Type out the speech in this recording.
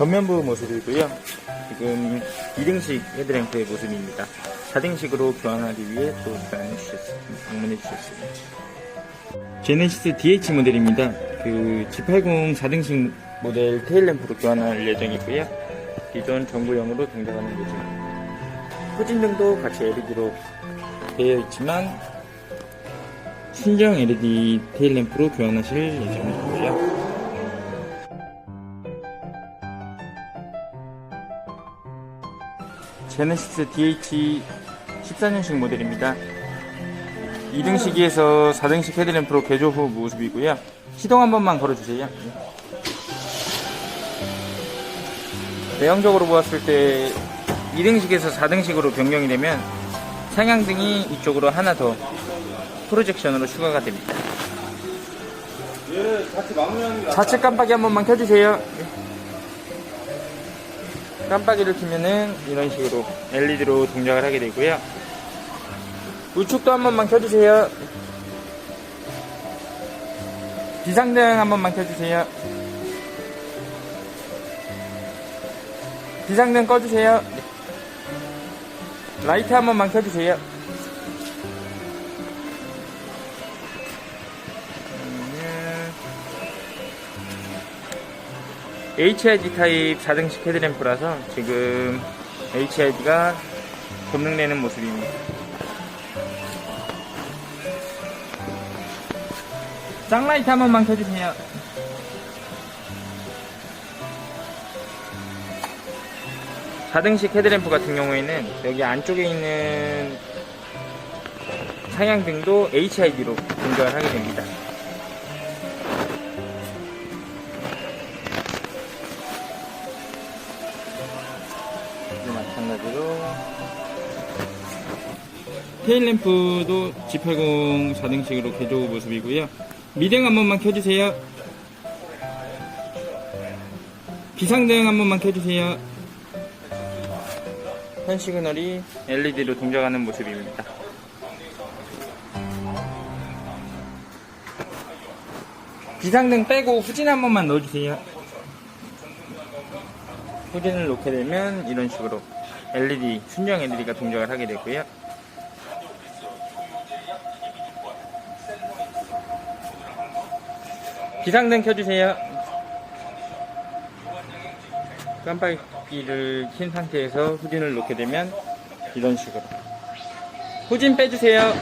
전면부 모습이고요. 지금 2등식 헤드램프의 모습입니다. 4등식으로 교환하기 위해 또 주셨습니다. 방문해 주셨습니다. 제네시스 DH 모델입니다. 그 G80 4등식 모델 테일램프로 교환할 예정이고요. 기존 전구형으로 동작하는 거죠. 후진등도 같이 LED로 되어 있지만 순정 LED 테일램프로 교환하실 예정이고요. 제네시스 DH 14년식 모델입니다. 2등식에서 4등식 헤드램 프로 개조 후 모습이고요. 시동 한 번만 걸어주세요. 내용적으로 보았을 때 2등식에서 4등식으로 변경이 되면 상향등이 이쪽으로 하나 더 프로젝션으로 추가가 됩니다. 예, 게 좌측 깜빡이 한 번만 켜주세요. 깜빡이를 켜면은 이런 식으로 LED로 동작을 하게 되고요. 우측도 한 번만 켜주세요. 비상등 한 번만 켜주세요. 비상등 꺼주세요. 라이트 한 번만 켜주세요. HID 타입 4등식 헤드램프라서 지금 HID가 검능되는 모습입니다. 짱라이트 한 번만 켜주세요. 사등식 헤드램프 같은 경우에는 여기 안쪽에 있는 상향등도 HID로 동작을 하게 됩니다. 마찬가지로 테일램프도 G80 4등식으로 개조 모습이고요. 미등 한 번만 켜주세요. 비상등 한 번만 켜주세요. 현 시그널이 LED로 동작하는 모습입니다. 비상등 빼고 후진 한 번만 넣어주세요. 후진을 놓게 되면 이런 식으로 LED, 순정 LED가 동작을 하게 되고요. 비상등 켜주세요. 깜빡이를 킨 상태에서 후진을 놓게 되면 이런 식으로 후진 빼주세요.